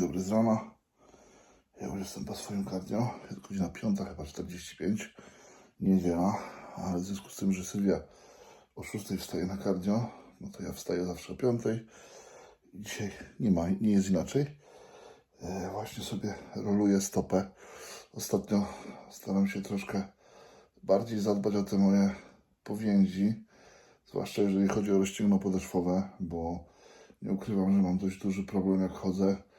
dobry z rana. Ja już jestem po swoim cardio. Jest godzina 5, chyba 45. Niedziela, ale w związku z tym, że Sylwia o 6 wstaje na cardio, no to ja wstaję zawsze o 5. I dzisiaj nie ma, nie jest inaczej. E, właśnie sobie roluję stopę. Ostatnio staram się troszkę bardziej zadbać o te moje powięzi, zwłaszcza jeżeli chodzi o rozciągno podeszwowe, bo nie ukrywam, że mam dość duży problem jak chodzę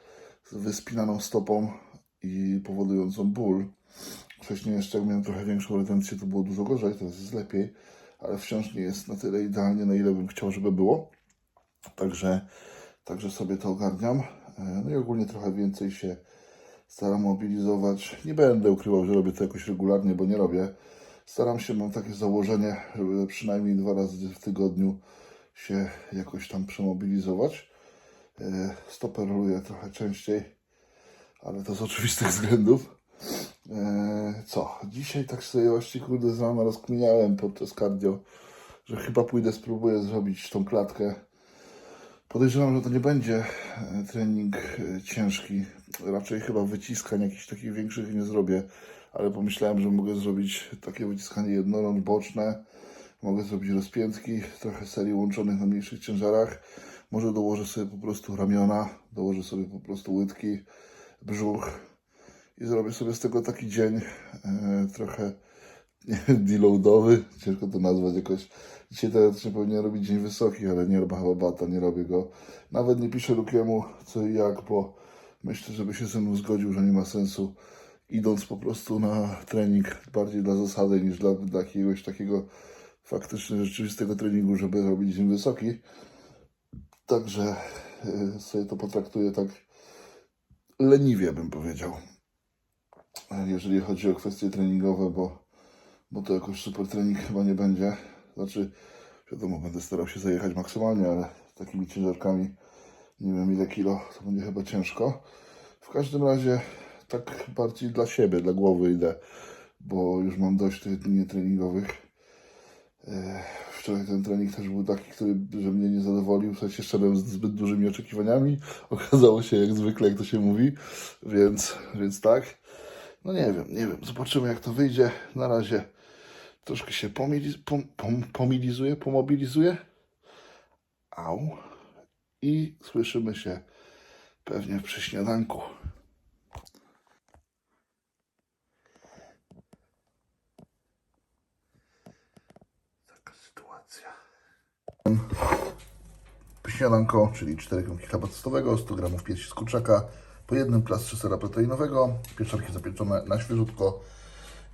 z wyspinaną stopą i powodującą ból. Wcześniej jeszcze jak miałem trochę większą retencję, to było dużo gorzej, teraz jest lepiej, ale wciąż nie jest na tyle idealnie, na ile bym chciał, żeby było. Także, także sobie to ogarniam. E, No i ogólnie trochę więcej się staram mobilizować. Nie będę ukrywał, że robię to jakoś regularnie, bo nie robię. Staram się, mam takie założenie, żeby przynajmniej dwa razy w tygodniu się jakoś tam przemobilizować. E, Stopę roluję trochę częściej, ale to z oczywistych względów. E, Co? Dzisiaj tak sobie właśnie kurde z rana rozkminiałem podczas cardio, że chyba pójdę, spróbuję zrobić tą klatkę. Podejrzewam, że to nie będzie e, trening ciężki. Raczej chyba wyciskań jakichś takich większych nie zrobię, ale pomyślałem, że mogę zrobić takie wyciskanie jednorącz boczne. Mogę zrobić rozpiętki, trochę serii łączonych na mniejszych ciężarach. Może dołożę sobie po prostu ramiona, dołożę sobie po prostu łydki, brzuch i zrobię sobie z tego taki dzień e, trochę deloadowy, ciężko to nazwać jakoś. Dzisiaj teoretycznie powinien robić dzień wysoki, ale nie robię chyba nie robię go. Nawet nie piszę Lukiemu co i jak, bo myślę, żeby się ze mną zgodził, że nie ma sensu idąc po prostu na trening bardziej dla zasady niż dla, dla jakiegoś takiego faktycznie rzeczywistego treningu, żeby robić dzień wysoki. Także y, sobie to potraktuję tak leniwie, bym powiedział. Jeżeli chodzi o kwestie treningowe, bo, bo to jakoś super trening chyba nie będzie. Znaczy, wiadomo, będę starał się zajechać maksymalnie, ale takimi ciężarkami nie wiem ile kilo, to będzie chyba ciężko. W każdym razie tak bardziej dla siebie, dla głowy idę, bo już mam dość tych dni treningowych. Wczoraj ten trening też był taki, który że mnie nie zadowolił, w sensie szedłem z zbyt dużymi oczekiwaniami. Okazało się jak zwykle, jak to się mówi, więc, więc tak. No nie wiem, nie wiem, zobaczymy jak to wyjdzie. Na razie troszkę się pomiliz, pom, pom, pomilizuję, pomobilizuję. Au. I słyszymy się pewnie przy śniadanku. Sytuacja. Śniadanko, czyli 4 kromki chleba tostowego, 100 g piersi z kurczaka, po jednym plastrze sera proteinowego, pieczarki zapieczone na świeżutko.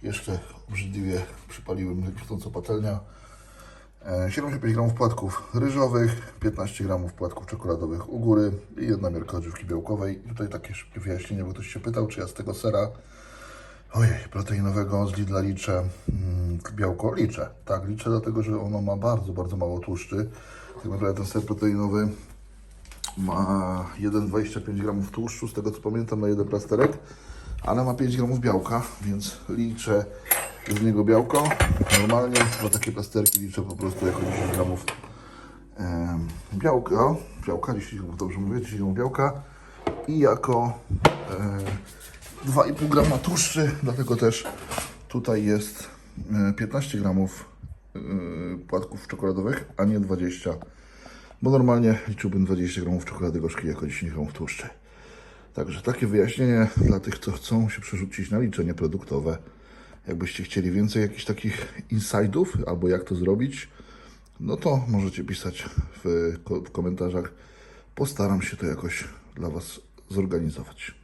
Jeszcze obrzydliwie przypaliłem lekcząco patelnia. E, 75 g płatków ryżowych, 15 g płatków czekoladowych u góry i jedna miarka odżywki białkowej. I tutaj takie szybkie wyjaśnienie, bo ktoś się pytał, czy ja z tego sera Ojej, proteinowego z Lidla liczę mm, białko. Liczę, tak, liczę dlatego, że ono ma bardzo, bardzo mało tłuszczy. Tak naprawdę ten ser proteinowy ma 1,25 g tłuszczu, z tego co pamiętam, na jeden plasterek, ale ma 5 g białka, więc liczę z niego białko. Normalnie za takie plasterki liczę po prostu jako 10 g em, białka, białka, 10 g, dobrze mówię, 10 g białka i jako e, 2,5 grama tłuszczy, dlatego też tutaj jest e, 15 gramów e, płatków czekoladowych, a nie 20, bo normalnie liczyłbym 20 gramów czekolady gorzkiej jako 10 gramów tłuszczy. Także takie wyjaśnienie dla tych, co chcą się przerzucić na liczenie produktowe. Jakbyście chcieli więcej jakichś takich insightów, albo jak to zrobić, no to możecie pisać w, w komentarzach. Postaram się to jakoś dla Was zorganizować.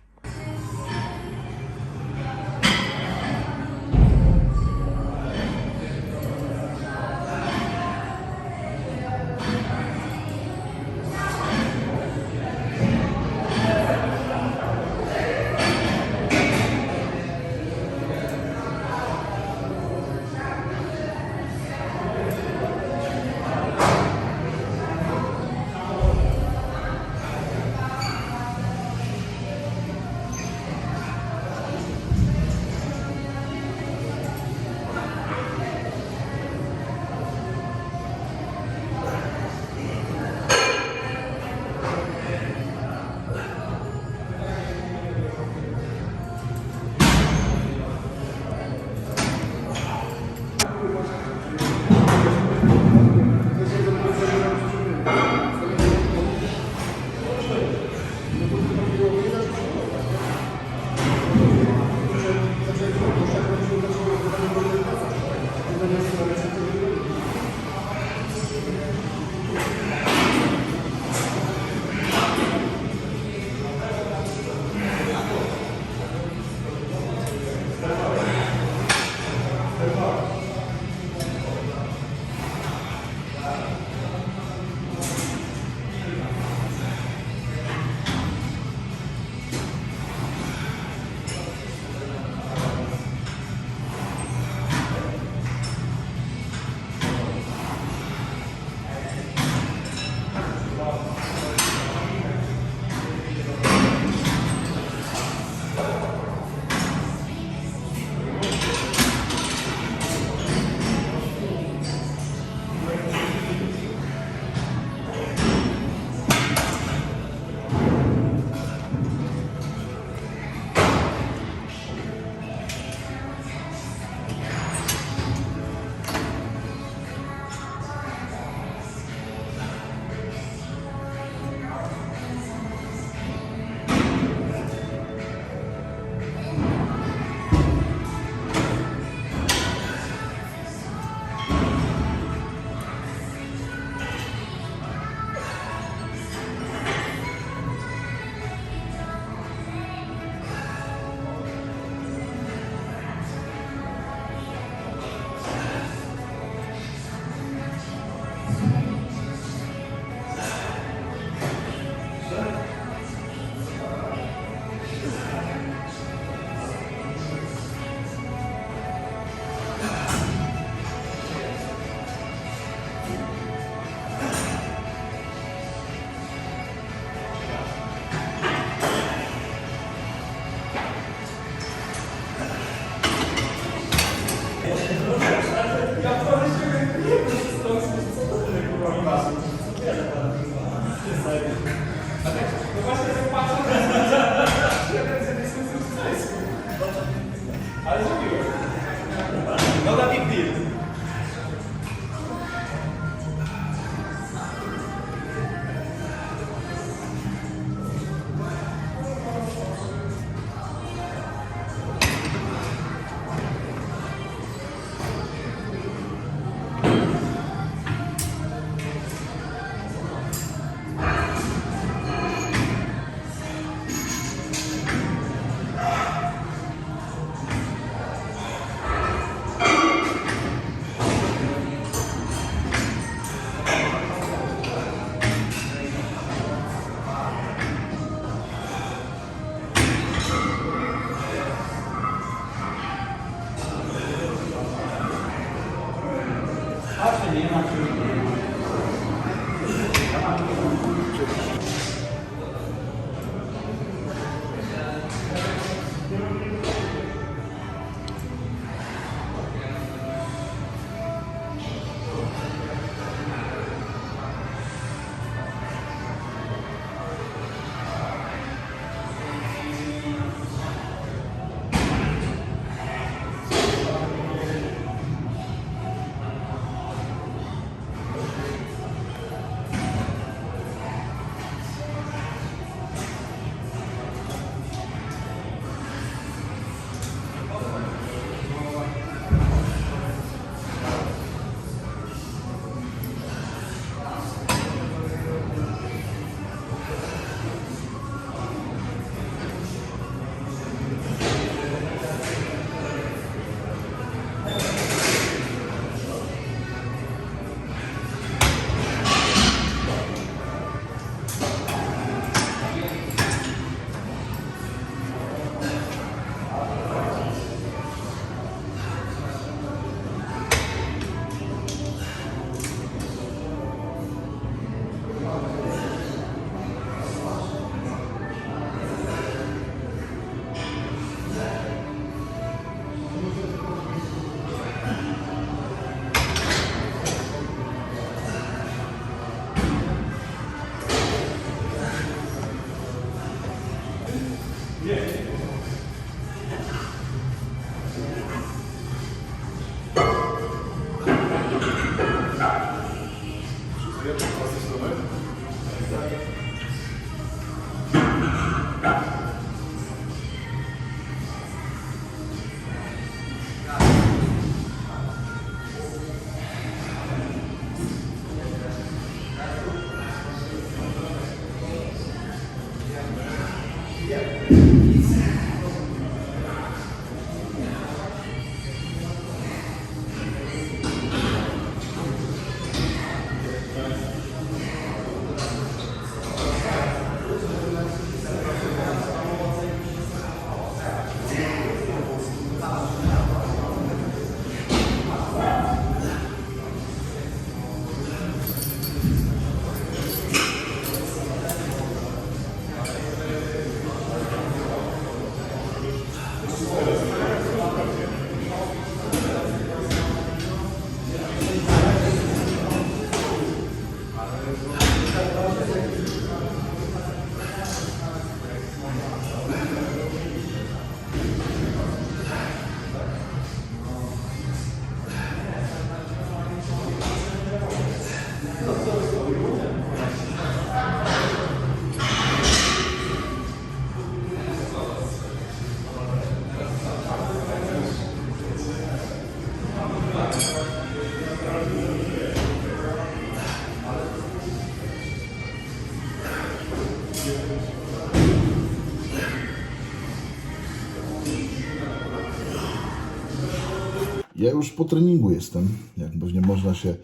Ja już po treningu jestem, jak pewnie można się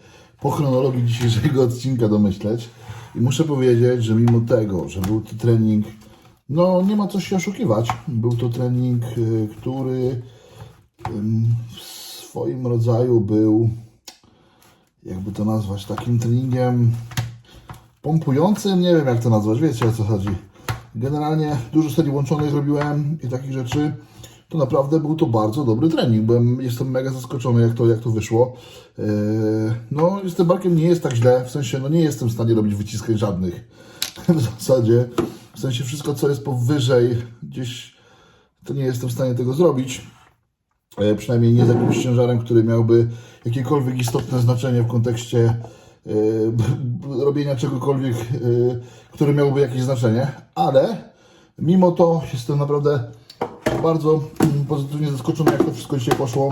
po chronologii dzisiejszego odcinka domyśleć. I muszę powiedzieć, że mimo tego, że był to trening, no nie ma co się oszukiwać, był to trening, y, który w swoim rodzaju był, jakby to nazwać, takim treningiem pompującym, nie wiem jak to nazwać, wiecie o co chodzi. Generalnie dużo serii łączonych robiłem i takich rzeczy. To naprawdę był to bardzo dobry trening. Byłem, jestem mega zaskoczony jak to, jak to wyszło. Yy, no z tym barkiem nie jest tak źle, w sensie no nie jestem w stanie robić wyciskań żadnych. W zasadzie, w sensie wszystko co jest powyżej gdzieś, to nie jestem w stanie tego zrobić. E, przynajmniej nie z jakimś ciężarem, który miałby jakiekolwiek istotne znaczenie w kontekście e, robienia czegokolwiek, e, które miałoby jakieś znaczenie, ale mimo to jestem naprawdę bardzo mm, pozytywnie zaskoczony, jak to wszystko dzisiaj poszło,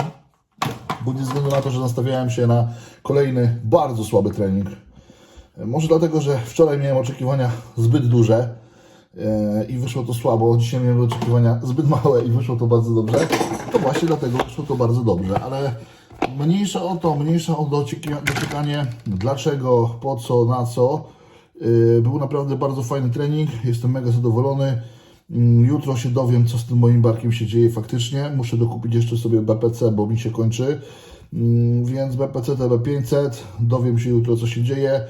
bo ze względu na to, że nastawiałem się na kolejny bardzo słaby trening. E, Może dlatego, że wczoraj miałem oczekiwania zbyt duże, e, i wyszło to słabo. Dzisiaj miałem oczekiwania zbyt małe i wyszło to bardzo dobrze. To właśnie dlatego wyszło to bardzo dobrze, ale mniejsza o to, mniejsza o docieka- dociekanie dlaczego, po co, na co. Yy, Był naprawdę bardzo fajny trening, jestem mega zadowolony. Mm, Jutro się dowiem, co z tym moim barkiem się dzieje faktycznie. Muszę dokupić jeszcze sobie BPC, bo mi się kończy. Mm, Więc BPC TB500, dowiem się jutro, co się dzieje.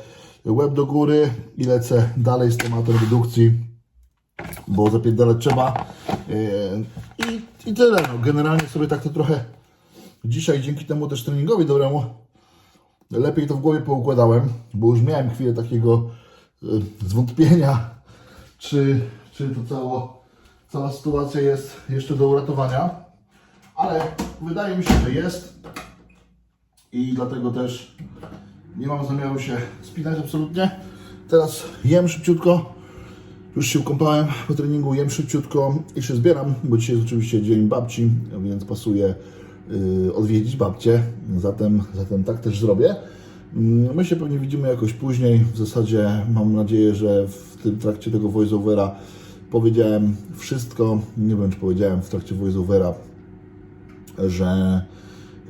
Łeb do góry i lecę dalej z tematem redukcji bo zapierdalać trzeba. Yy, I, I tyle. No. Generalnie sobie tak to trochę dzisiaj dzięki temu też treningowi dobremu lepiej to w głowie poukładałem, bo już miałem chwilę takiego yy, zwątpienia, czy, czy to cało, cała sytuacja jest jeszcze do uratowania. Ale wydaje mi się, że jest i dlatego też nie mam zamiaru się spinać absolutnie. Teraz jem szybciutko, już się ukąpałem po treningu, jem szybciutko i się zbieram, bo dzisiaj jest oczywiście dzień babci, więc pasuje yy, odwiedzić babcię, zatem, zatem tak też zrobię. Mm, My się pewnie widzimy jakoś później, w zasadzie mam nadzieję, że w tym trakcie tego voiceovera powiedziałem wszystko, nie wiem czy powiedziałem w trakcie voiceovera, że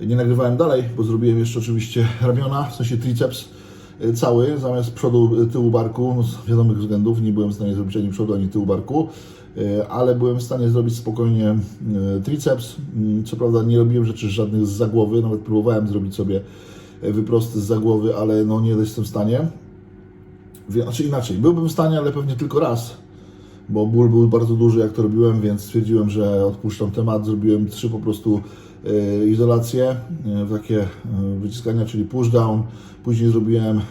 nie nagrywałem dalej, bo zrobiłem jeszcze oczywiście ramiona, w sensie triceps y, cały, zamiast przodu, y, tyłu barku, no z wiadomych względów nie byłem w stanie zrobić ani przodu, ani tyłu barku, y, ale byłem w stanie zrobić spokojnie triceps. Mm, Co prawda nie robiłem rzeczy żadnych z zagłowy, nawet próbowałem zrobić sobie wyprosty z zagłowy, ale no nie jestem w stanie. Znaczy inaczej, byłbym w stanie, ale pewnie tylko raz, bo ból był bardzo duży, jak to robiłem, więc stwierdziłem, że odpuszczam temat. Zrobiłem trzy po prostu e, izolacje, e, takie e, wyciskania, czyli push down. Później zrobiłem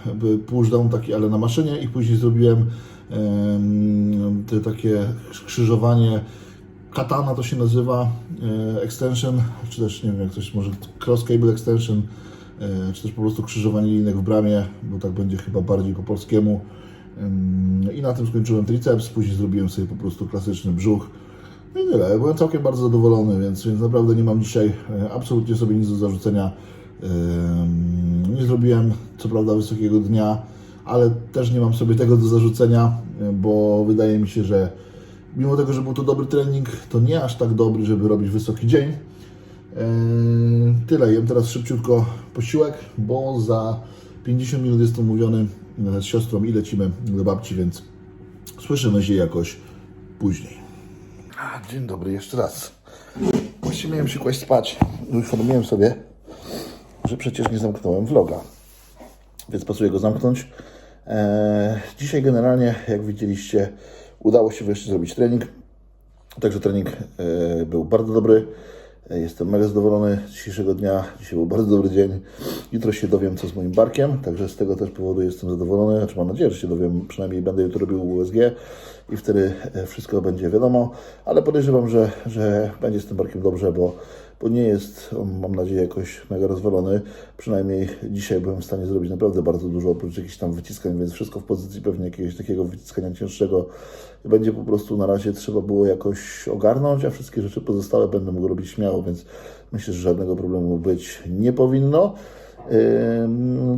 push down taki, ale na maszynie i później zrobiłem em, te takie skrzyżowanie Katana to się nazywa, extension, czy też nie wiem jak coś, może cross cable extension, czy też po prostu krzyżowanie linek w bramie, bo tak będzie chyba bardziej po polskiemu. Ym, I na tym skończyłem triceps, później zrobiłem sobie po prostu klasyczny brzuch. No i tyle. Byłem całkiem bardzo zadowolony, więc, więc naprawdę nie mam dzisiaj e, absolutnie sobie nic do zarzucenia. Nie zrobiłem co prawda wysokiego dnia, ale też nie mam sobie tego do zarzucenia, e, bo wydaje mi się, że mimo tego, że był to dobry trening, to nie aż tak dobry, żeby robić wysoki dzień. Tyle, jem teraz szybciutko posiłek, bo za 50 minut jestem umówiony e, z siostrą i lecimy do babci, więc słyszymy się jakoś później. Dzień dobry, jeszcze raz. Właściwie miałem się kłaść spać. Uświadomiłem sobie, że przecież nie zamknąłem vloga, więc pasuje go zamknąć. Eee, dzisiaj generalnie, jak widzieliście, udało się wreszcie zrobić trening. Także trening e, był bardzo dobry. Jestem mega zadowolony z dzisiejszego dnia. Dzisiaj był bardzo dobry dzień. Jutro się dowiem, co z moim barkiem, także z tego też powodu jestem zadowolony. Znaczy mam nadzieję, że się dowiem. Przynajmniej będę jutro robił USG i wtedy e, wszystko będzie wiadomo. Ale podejrzewam, że, że będzie z tym barkiem dobrze, bo, bo nie jest on, mam nadzieję, jakoś mega rozwalony. Przynajmniej dzisiaj byłem w stanie zrobić naprawdę bardzo dużo, oprócz jakichś tam wyciskań, więc wszystko w pozycji pewnie jakiegoś takiego wyciskania cięższego będzie po prostu na razie trzeba było jakoś ogarnąć, a wszystkie rzeczy pozostałe będę mógł robić śmiało, więc myślę, że żadnego problemu być nie powinno.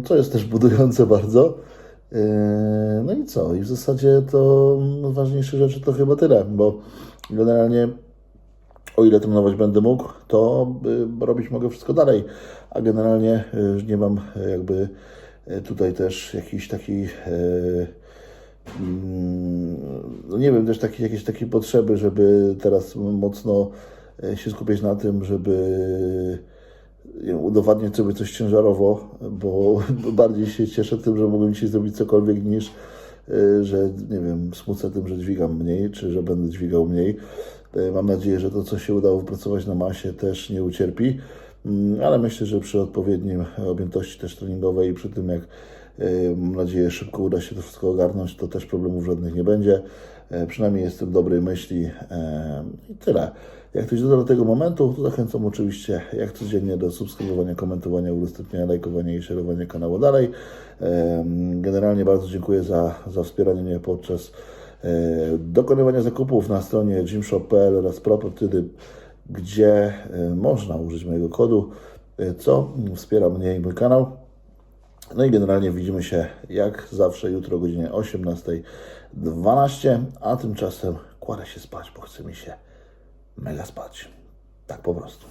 Co jest też budujące bardzo. No i co? I w zasadzie to ważniejsze rzeczy to chyba tyle, bo generalnie o ile trenować będę mógł, to y, robić mogę wszystko dalej, a generalnie y, nie mam y, jakby tutaj też jakiś taki mm, no nie wiem, też taki, jakieś takie potrzeby, żeby teraz mocno się skupiać na tym, żeby udowadniać sobie coś ciężarowo, bo bardziej się cieszę tym, że mogłem dzisiaj zrobić cokolwiek niż że nie wiem, smucę tym, że dźwigam mniej, czy że będę dźwigał mniej. Y, Mam nadzieję, że to, co się udało wypracować na masie, też nie ucierpi, Mm, ale myślę, że przy odpowiednim objętości też treningowej i przy tym, jak y, mam nadzieję, szybko uda się to wszystko ogarnąć, to też problemów żadnych nie będzie. E, Przynajmniej jestem dobrej myśli e, i tyle. Jak ktoś doda do tego momentu, to zachęcam oczywiście jak codziennie do subskrybowania, komentowania, udostępniania, lajkowania i szerowania kanału dalej. E, Generalnie bardzo dziękuję za, za wspieranie mnie podczas e, dokonywania zakupów na stronie gymshop.pl oraz Propertydy, gdzie e, można użyć mojego kodu, e, co wspiera mnie i mój kanał. No i generalnie widzimy się jak zawsze jutro o godzinie 18.12, a tymczasem kładę się spać, bo chce mi się mega spać. Tak po prostu.